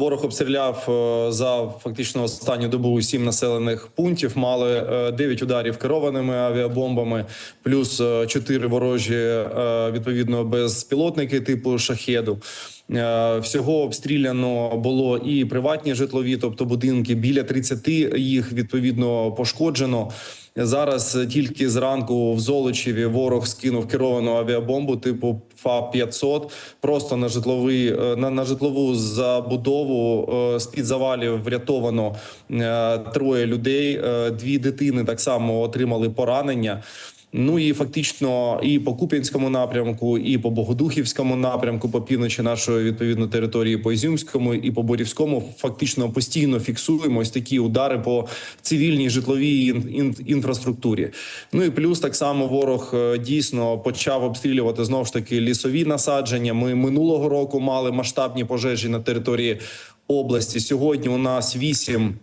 Ворог обстріляв е, за фактично останню добу сім населених пунктів. Мали е, дев'ять ударів керованими авіабомбами, плюс е, чотири ворожі відповідно безпілотники типу шахеду. Е, Всього обстріляно було і приватні житлові, тобто будинки. Біля 30 їх відповідно пошкоджено. Зараз тільки зранку в Золочеві ворог скинув керовану авіабомбу типу ФАП 500 просто на житловий е, на, на житлову забудову з під завалів врятовано е, троє людей. Е, Дві дитини так само отримали поранення. Ну і фактично і по Куп'янському напрямку, і по Богодухівському напрямку, по півночі нашої відповідно території, по Ізюмському і по Борівському, фактично постійно фіксуємо ось такі удари по цивільній житловій ін- ін- інфраструктурі. Ну і плюс так само ворог е, дійсно почав обстрілювати знову ж таки лісові насадження. Ми минулого року мали масштабні пожежі на території області. Сьогодні у нас вісім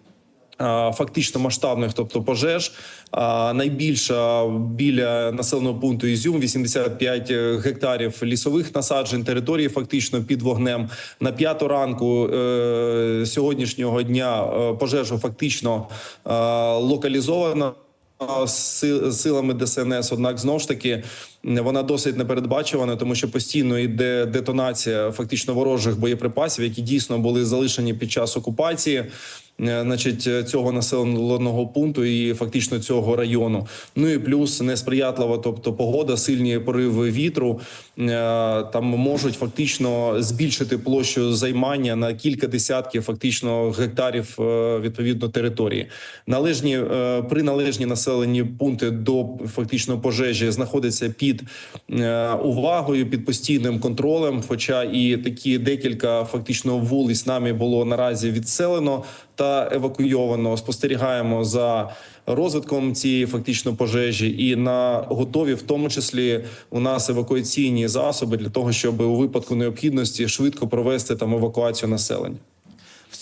фактично масштабних, тобто пожеж. Найбільша біля населеного пункту Ізюм 85 гектарів лісових насаджень території фактично під вогнем. На п'яту ранку е, сьогоднішнього дня е, пожежу фактично е, локалізовано силами ДСНС. Однак знову ж таки вона досить непередбачувана, тому що постійно йде детонація фактично ворожих боєприпасів, які дійсно були залишені під час окупації. е, Значить, цього населеного пункту і фактично цього району. Ну і плюс несприятлива, тобто погода, сильні пориви вітру е, там можуть фактично збільшити площу займання на кілька десятків фактично гектарів е, відповідно території. Належні е, при належні населені пункти до фактично пожежі знаходяться під е, увагою, під постійним контролем. Хоча і такі декілька фактично вулиць нами було наразі відселено та евакуйовано. Спостерігаємо за розвитком цієї фактично пожежі, і на готові, в тому числі, у нас евакуаційні засоби для того, щоб у випадку необхідності швидко провести там евакуацію населення.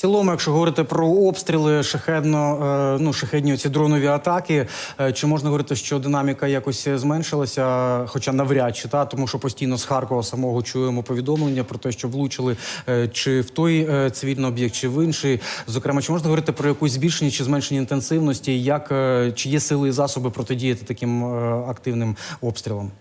Цілому, якщо говорити про обстріли, шахедно, е, ну шахедні ці дронові атаки, е, чи можна говорити, що динаміка якось зменшилася, хоча навряд чи та тому, що постійно з Харкова самого чуємо повідомлення про те, що влучили е, чи в той цивільний об'єкт, чи в інший. Зокрема, чи можна говорити про якусь збільшення чи зменшення інтенсивності? Як чи є сили і засоби протидіяти таким активним обстрілам?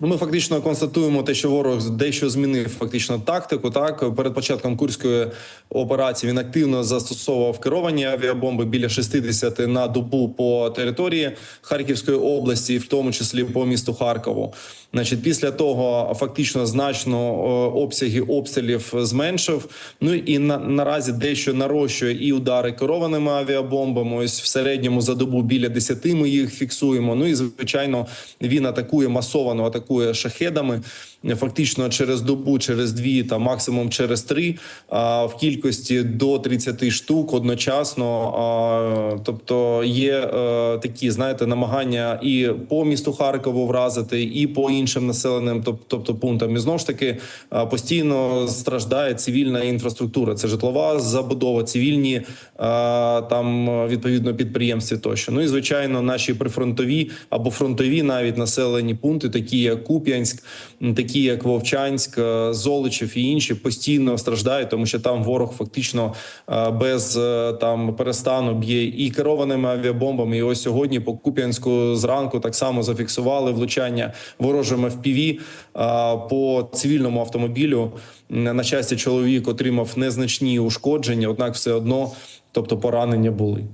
Ну, ми фактично констатуємо те, що ворог дещо змінив фактично тактику. Так перед початком курської операції він активно застосовував керовані авіабомби біля 60 на добу по території Харківської області, в тому числі по місту Харкову. Значить, після того фактично значно е, обсяги обстрілів зменшив. Ну і на наразі дещо нарощує і удари керованими авіабомбами. Ось в середньому за добу біля 10 ми їх фіксуємо. Ну і звичайно, він атакує масовано, атакує шахедами. Фактично через добу, через дві та максимум через три, а в кількості до 30 штук одночасно. Тобто є е, такі, знаєте, намагання і по місту Харкову вразити, і по іншим населеним, тобто пунктам. І знову ж таки постійно страждає цивільна інфраструктура. Це житлова забудова, цивільні а, там е, відповідно підприємстві тощо. Ну і звичайно, наші прифронтові або фронтові навіть населені пункти, такі як Куп'янськ, такі як Вовчанськ, е, Золочів і інші, постійно страждають, тому що там ворог фактично е, без е, там перестану б'є і керованими авіабомбами. І ось сьогодні по Куп'янську зранку так само зафіксували влучання ворожими FPV е, по цивільному автомобілю. На щастя, чоловік отримав незначні ушкодження однак, все одно, тобто поранення були.